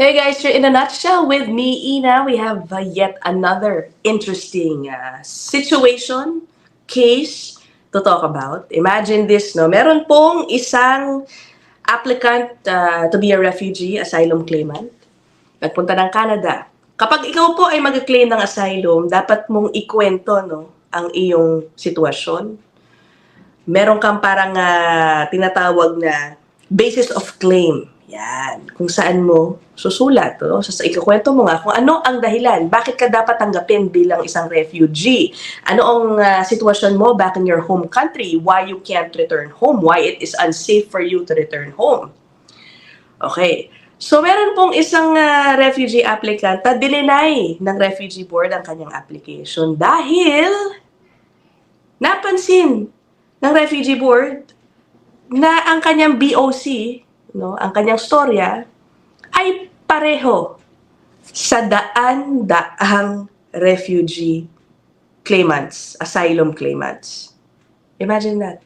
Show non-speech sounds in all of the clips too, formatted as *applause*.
Hey guys, you're in a nutshell with me, Ina. We have uh, yet another interesting uh, situation, case to talk about. Imagine this, no? Meron pong isang applicant uh, to be a refugee, asylum claimant. Nagpunta ng Canada. Kapag ikaw po ay mag-claim ng asylum, dapat mong ikwento, no? Ang iyong sitwasyon. Meron kang parang uh, tinatawag na basis of claim. Yan. Kung saan mo susulat. No? So, ikukwento mo nga kung ano ang dahilan. Bakit ka dapat tanggapin bilang isang refugee? Ano ang uh, sitwasyon mo back in your home country? Why you can't return home? Why it is unsafe for you to return home? Okay. So, meron pong isang uh, refugee applicant na dininay ng refugee board ang kanyang application dahil napansin ng refugee board na ang kanyang BOC, no, ang kanyang storya ay pareho sa daan-daang refugee claimants, asylum claimants. Imagine that.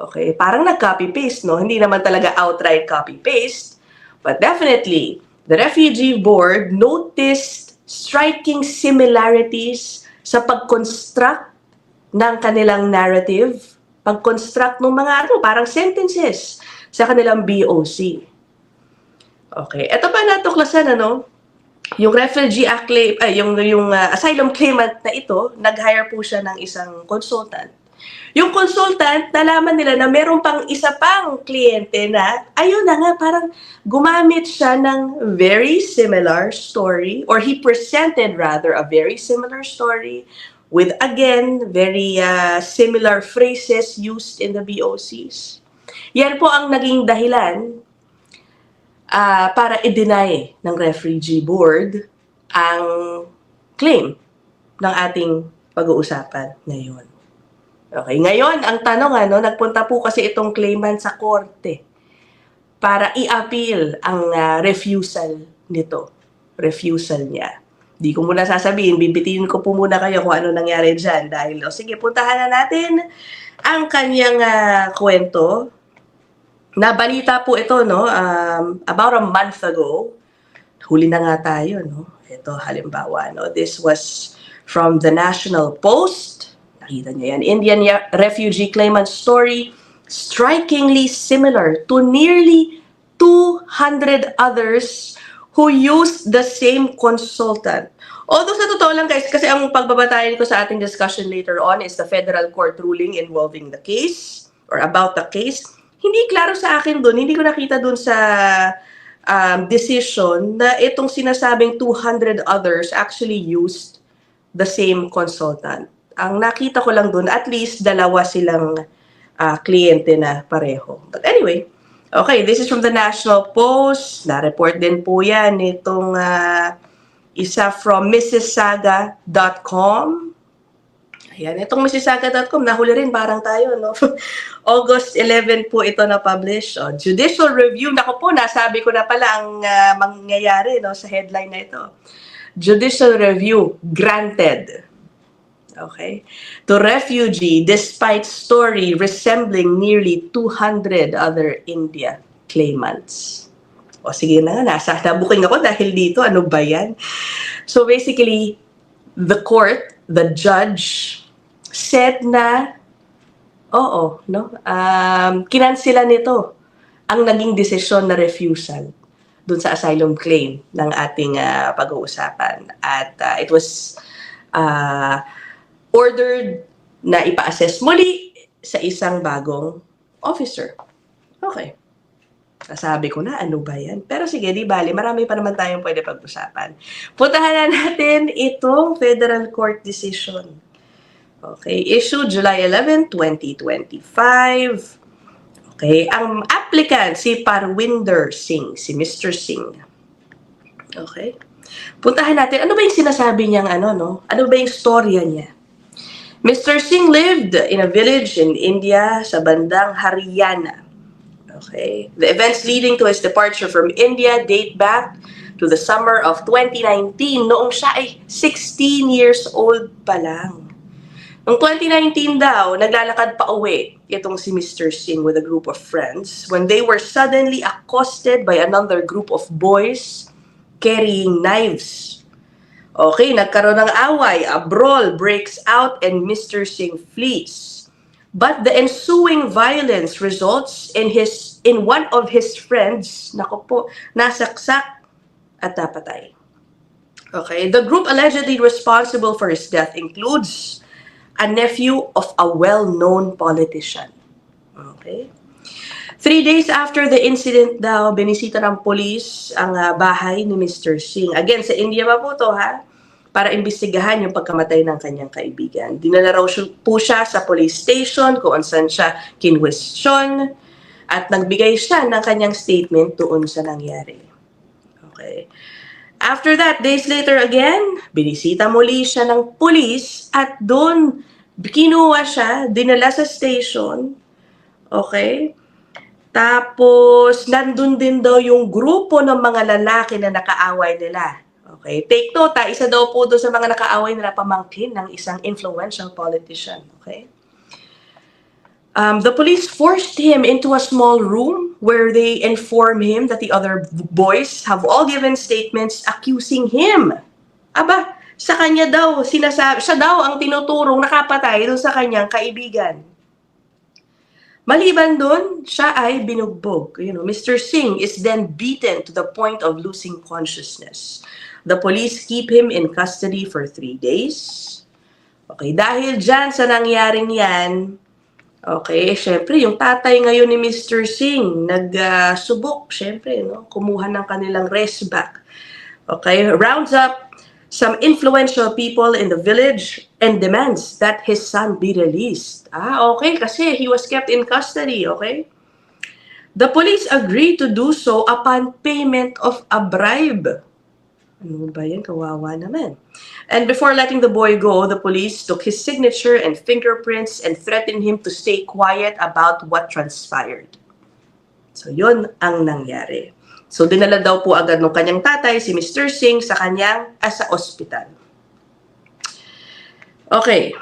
Okay, parang nag-copy-paste, no? Hindi naman talaga outright copy-paste, but definitely, the refugee board noticed striking similarities sa pag-construct ng kanilang narrative pag-construct ng mga ano, parang sentences sa kanilang BOC. Okay, ito pa natuklasan ano, yung refugee claim, ay, yung, yung uh, asylum claimant na ito, nag-hire po siya ng isang consultant. Yung consultant, nalaman nila na meron pang isa pang kliyente na, ayun na nga, parang gumamit siya ng very similar story, or he presented rather a very similar story with again very uh, similar phrases used in the BOCs. Yan po ang naging dahilan uh, para i-deny ng refugee board ang claim ng ating pag-uusapan ngayon. Okay, ngayon ang tanong ano, nagpunta po kasi itong claimant sa korte para i-appeal ang uh, refusal nito, refusal niya. Di ko muna sasabihin, bibitiin ko po muna kayo kung ano nangyari dyan. Dahil, oh, sige, puntahan na natin ang kanyang uh, kwento. Nabalita po ito, no? Um, about a month ago. Huli na nga tayo, no? Ito, halimbawa, no? This was from the National Post. Nakita niyo yan. Indian refugee claimant story strikingly similar to nearly 200 others who used the same consultant. Although sa totoo lang guys, kasi ang pagbabatayan ko sa ating discussion later on is the federal court ruling involving the case or about the case. Hindi klaro sa akin doon, hindi ko nakita doon sa um, decision na itong sinasabing 200 others actually used the same consultant. Ang nakita ko lang doon, at least dalawa silang uh, kliyente na pareho. But anyway, Okay, this is from the National Post. Na-report din po yan itong uh, isa from mississaga.com. Ayan, itong mississaga.com, nahuli rin parang tayo, no? *laughs* August 11 po ito na-publish. Oh, judicial review, nako po, nasabi ko na pala ang uh, mangyayari no, sa headline na ito. Judicial review granted okay, to refugee despite story resembling nearly 200 other India claimants. O sige na nga, nasa nabuking ako dahil dito, ano ba yan? So basically, the court, the judge, said na, oo, no? Um, kinansila nito ang naging desisyon na refusal dun sa asylum claim ng ating uh, pag-uusapan. At uh, it was uh, ordered na ipa-assess muli sa isang bagong officer. Okay. Sasabi ko na, ano ba yan? Pero sige, di bali, marami pa naman tayong pwede pag-usapan. Puntahan na natin itong federal court decision. Okay, issued July 11, 2025. Okay, ang applicant si Parwinder Singh, si Mr. Singh. Okay. Puntahan natin, ano ba yung sinasabi niyang ano, no? Ano ba yung storya niya? Mr. Singh lived in a village in India sa bandang Haryana. Okay. The events leading to his departure from India date back to the summer of 2019 noong siya ay 16 years old pa lang. Noong 2019 daw, naglalakad pa uwi itong si Mr. Singh with a group of friends when they were suddenly accosted by another group of boys carrying knives. Okay, nagkaroon ng away, a brawl breaks out and Mr. Singh flees. But the ensuing violence results in his in one of his friends, nako po, nasaksak at napatay. Okay, the group allegedly responsible for his death includes a nephew of a well-known politician. Okay? Three days after the incident daw, binisita ng polis ang ah, bahay ni Mr. Singh. Again, sa India pa po to ha? Para imbestigahan yung pagkamatay ng kanyang kaibigan. Dinala raw po siya sa police station kung saan siya kinwestiyon at nagbigay siya ng kanyang statement doon sa nangyari. Okay. After that, days later again, binisita muli siya ng police at doon kinuha siya, dinala sa station. Okay? Tapos, nandun din daw yung grupo ng mga lalaki na nakaaway nila. Okay? Take note, ha, isa daw po doon sa mga nakaaway nila pamangkin ng isang influential politician. Okay? Um, the police forced him into a small room where they inform him that the other boys have all given statements accusing him. Aba, sa kanya daw, sinasabi, siya daw ang tinuturong nakapatay doon sa kanyang kaibigan. Maliban doon, siya ay binugbog. You know, Mr. Singh is then beaten to the point of losing consciousness. The police keep him in custody for three days. Okay, dahil dyan sa nangyaring yan, Okay, syempre, yung tatay ngayon ni Mr. Singh, nagsubok, syempre, no? kumuha ng kanilang rest back. Okay, rounds up some influential people in the village and demands that his son be released. Ah, okay, kasi he was kept in custody, okay? The police agreed to do so upon payment of a bribe. Ano ba yan? Kawawa naman. And before letting the boy go, the police took his signature and fingerprints and threatened him to stay quiet about what transpired. So, yun ang nangyari. So, dinala daw po agad ng kanyang tatay, si Mr. Singh, sa kanyang, ah, sa ospital. Okay.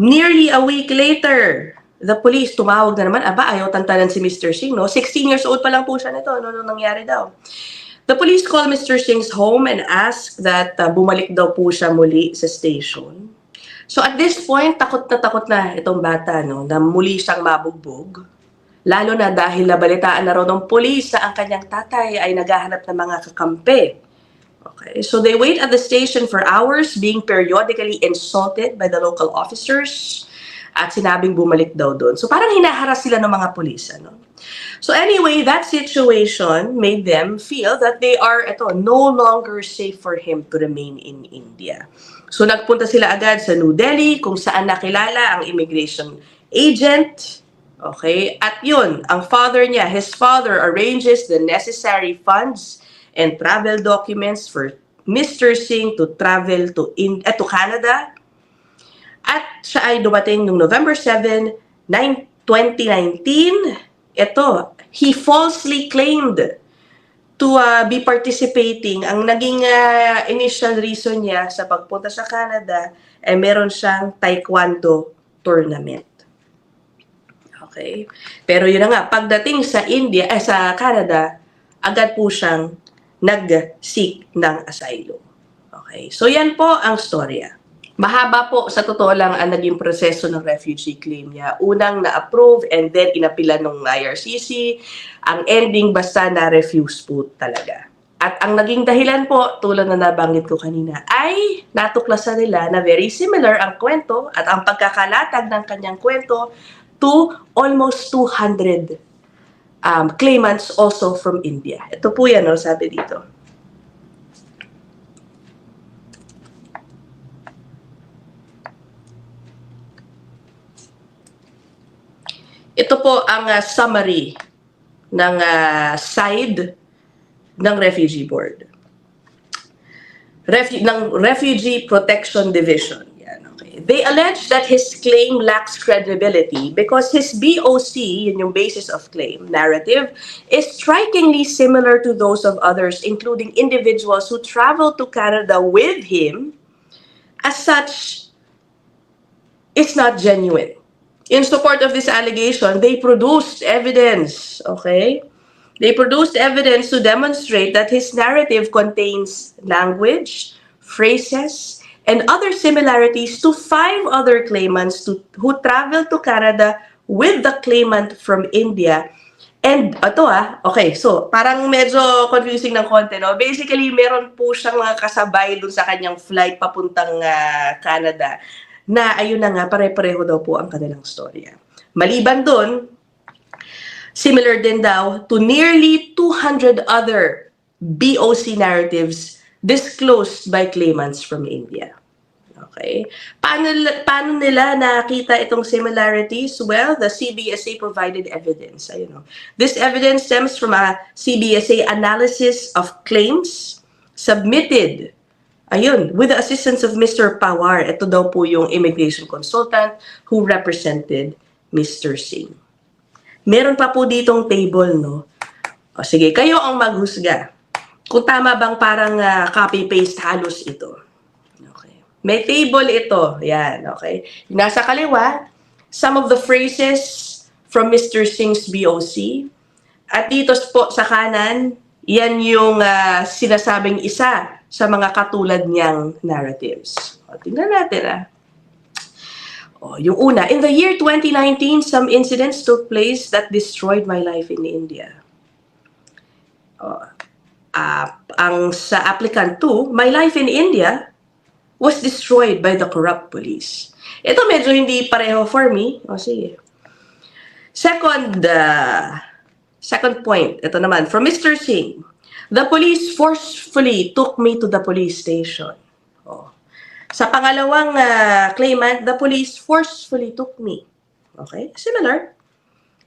Nearly a week later, the police tumawag na naman, aba, ayaw tantanan si Mr. Singh, no? 16 years old pa lang po siya nito, no, nung nangyari daw. The police called Mr. Singh's home and asked that uh, bumalik daw po siya muli sa station. So at this point, takot na takot na itong bata, no, na muli siyang mabugbog. Lalo na dahil nabalitaan na raw ng police na ang kanyang tatay ay naghahanap ng mga kakampi. Okay, so they wait at the station for hours, being periodically insulted by the local officers at sinabing bumalik daw doon. So parang hinaharas sila ng mga pulis, ano? So anyway, that situation made them feel that they are ito, no longer safe for him to remain in India. So nagpunta sila agad sa New Delhi kung saan nakilala ang immigration agent. Okay? At yun, ang father niya, his father arranges the necessary funds and travel documents for Mr. Singh to travel to in eh, to Canada. At siya ay dumating noong November 7, 9, 2019 ito, he falsely claimed to uh, be participating. Ang naging uh, initial reason niya sa pagpunta sa Canada ay meron siyang taekwondo tournament. Okay? Pero yun na nga, pagdating sa India, eh, sa Canada, agad po siyang nag-seek ng asylum. Okay? So yan po ang storya. Mahaba po, sa totoo lang, ang naging proseso ng refugee claim niya. Unang na-approve and then inapila ng IRCC. Ang ending basta na-refuse po talaga. At ang naging dahilan po, tulad na nabanggit ko kanina, ay natuklasan nila na very similar ang kwento at ang pagkakalatag ng kanyang kwento to almost 200 um, claimants also from India. Ito po yan, no, sabi dito. Ito po ang uh, summary ng uh, side ng Refugee Board. Refu- ng Refugee Protection Division. Yan, okay. They allege that his claim lacks credibility because his BOC, yun yung basis of claim, narrative, is strikingly similar to those of others, including individuals who traveled to Canada with him. As such, it's not genuine. In support of this allegation, they produced evidence, okay? They produced evidence to demonstrate that his narrative contains language, phrases, and other similarities to five other claimants to, who traveled to Canada with the claimant from India. And ito ah, okay, so parang medyo confusing ng konti, no? Basically, meron po siyang mga kasabay dun sa kanyang flight papuntang ah, Canada na ayun na nga, pare-pareho daw po ang kanilang storya. Maliban dun, Similar din daw to nearly 200 other BOC narratives disclosed by claimants from India. Okay. Paano, paano nila nakita itong similarities? Well, the CBSA provided evidence. Ayun, no? This evidence stems from a CBSA analysis of claims submitted Ayun, with the assistance of Mr. Pawar, ito daw po yung immigration consultant who represented Mr. Singh. Meron pa po ditong table, no? O sige, kayo ang maghusga. Kung tama bang parang ah, copy-paste halos ito. Okay. May table ito. Yan, okay. Nasa kaliwa, some of the phrases from Mr. Singh's BOC. At dito po sa kanan, yan yung ah, sinasabing isa sa mga katulad niyang narratives. O, tingnan natin ah. Oh, yung una, in the year 2019, some incidents took place that destroyed my life in India. Oh, ah, ang sa applicant 2, my life in India was destroyed by the corrupt police. Ito medyo hindi pareho for me. O sige. Second, uh, second point, ito naman, from Mr. Singh. The police forcefully took me to the police station. Oh. Sa pangalawang ah, claimant, the police forcefully took me. Okay? Similar.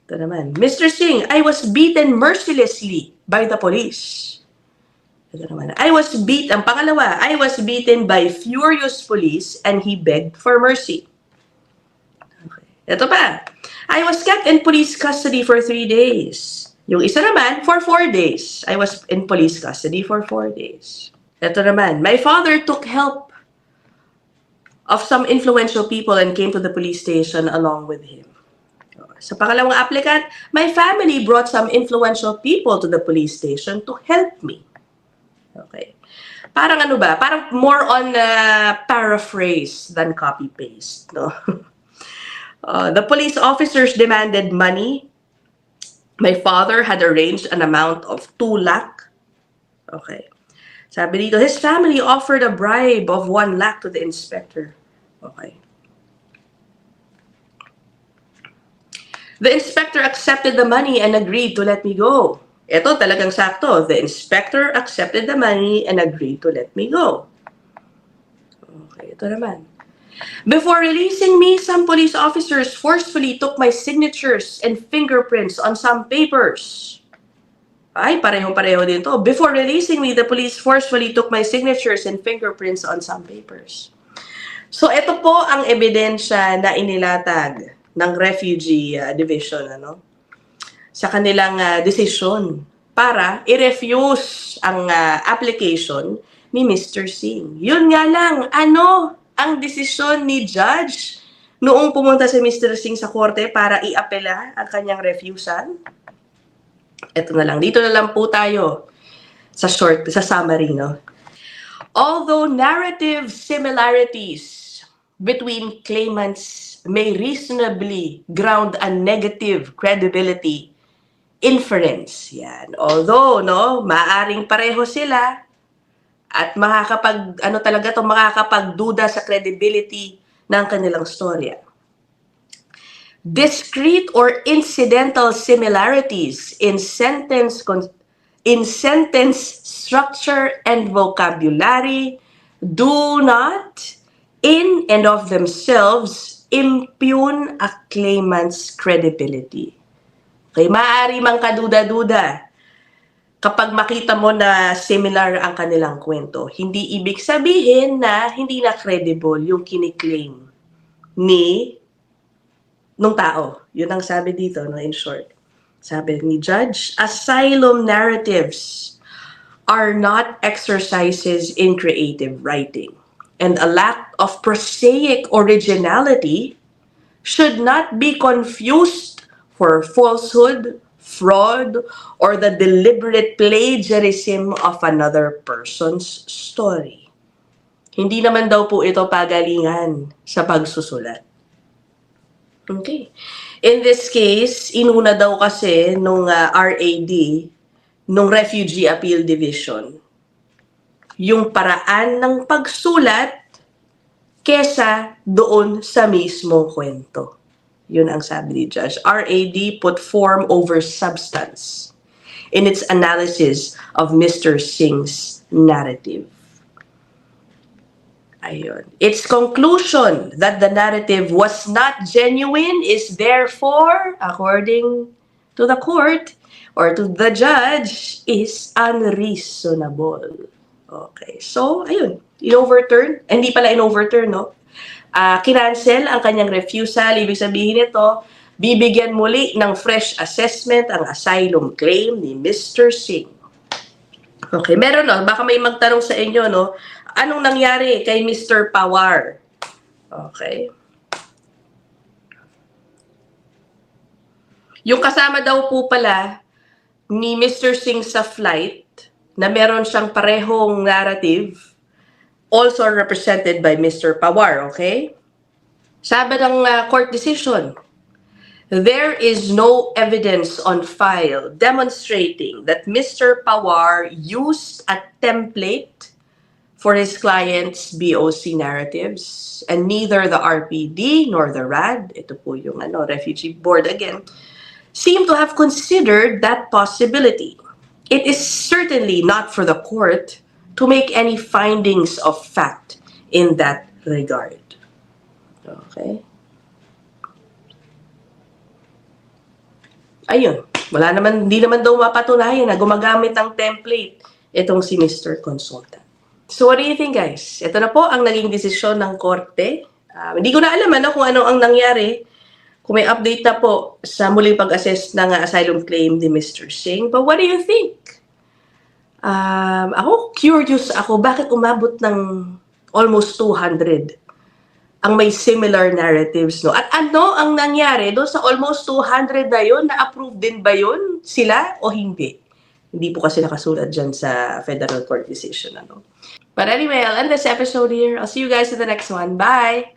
Ito naman. Mr. Singh, I was beaten mercilessly by the police. Ito naman. I was beat, ang pangalawa, I was beaten by furious police and he begged for mercy. Okay. Ito pa. I was kept in police custody for three days. Yung isa naman, for four days. I was in police custody for four days. Ito naman. My father took help of some influential people and came to the police station along with him. Sa pangalawang applicant, my family brought some influential people to the police station to help me. Okay. Parang ano ba? Parang more on uh, paraphrase than copy-paste. No? *laughs* Uh, the police officers demanded money. My father had arranged an amount of 2 lakh. Okay. Sabi dito, his family offered a bribe of 1 lakh to the inspector. Okay. The inspector accepted the money and agreed to let me go. Ito talagang sakto. The inspector accepted the money and agreed to let me go. Okay, ito naman. Before releasing me, some police officers forcefully took my signatures and fingerprints on some papers. Ay, parehong-pareho din to. Before releasing me, the police forcefully took my signatures and fingerprints on some papers. So, ito po ang ebidensya na inilatag ng Refugee uh, Division ano, sa kanilang uh, desisyon para i-refuse ang uh, application ni Mr. Singh. Yun nga lang, ano ang desisyon ni Judge noong pumunta si Mr. Singh sa korte para i-apela ang kanyang refusal? Ito na lang. Dito na lang po tayo sa short, sa summary, no? Although narrative similarities between claimants may reasonably ground a negative credibility inference. Yan. Although, no, maaring pareho sila at makakapag, ano talaga to, makakapagduda sa credibility ng kanilang storya. Discrete or incidental similarities in sentence in sentence structure and vocabulary do not in and of themselves impugn a claimant's credibility. Okay, maaari mang kaduda-duda kapag makita mo na similar ang kanilang kwento. Hindi ibig sabihin na hindi na credible yung kiniklaim ni nung tao. Yun ang sabi dito, no, in short. Sabi ni Judge, asylum narratives are not exercises in creative writing. And a lack of prosaic originality should not be confused for falsehood, fraud or the deliberate plagiarism of another person's story. Hindi naman daw po ito pagalingan sa pagsusulat. Okay. In this case, inuna daw kasi nung ah, RAD, nung Refugee Appeal Division, yung paraan ng pagsulat kesa doon sa mismong kwento. Yun ang sabi ni Judge. RAD put form over substance in its analysis of Mr. Singh's narrative. Ayun. Its conclusion that the narrative was not genuine is therefore, according to the court or to the judge, is unreasonable. Okay. So, ayun. In-overturn. Hindi pala in-overturn, no? Ah, kinancel ang kanyang refusal. Ibig sabihin nito, bibigyan muli ng fresh assessment ang asylum claim ni Mr. Singh. Okay, meron no, baka may magtanong sa inyo, no? Anong nangyari kay Mr. Pawar? Okay. Yung kasama daw po pala ni Mr. Singh sa flight na meron siyang parehong narrative also represented by Mr. Pawar, okay? Sabi ng uh, court decision, there is no evidence on file demonstrating that Mr. Pawar used a template for his client's BOC narratives and neither the RPD nor the RAD, ito po yung ano, Refugee Board again, seem to have considered that possibility. It is certainly not for the court to make any findings of fact in that regard. Okay? Ayun. Wala naman, hindi naman daw mapatunayan na gumagamit ng template itong si Mr. Consultant. So what do you think guys? Ito na po ang naging desisyon ng korte. Ah, hindi ko na alam ano, kung ano ang nangyari. Kung may update na po sa muling pag-assess ng asylum claim ni Mr. Singh. But what do you think? Um, ako, curious ako, bakit umabot ng almost 200 ang may similar narratives, no? At ano ang nangyari doon sa almost 200 na yun? Na-approve din ba yun sila o hindi? Hindi po kasi nakasulat dyan sa federal court decision, ano? But anyway, I'll end this episode here. I'll see you guys in the next one. Bye!